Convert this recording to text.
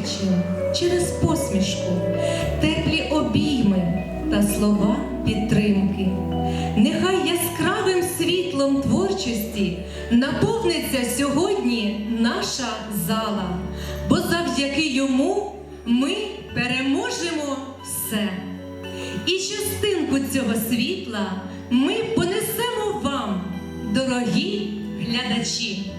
зустрічі через посмішку, теплі обійми та слова підтримки. Нехай яскравим світлом творчості наповниться сьогодні наша зала, бо завдяки йому ми переможемо все. І частинку цього світла ми понесемо вам, дорогі глядачі.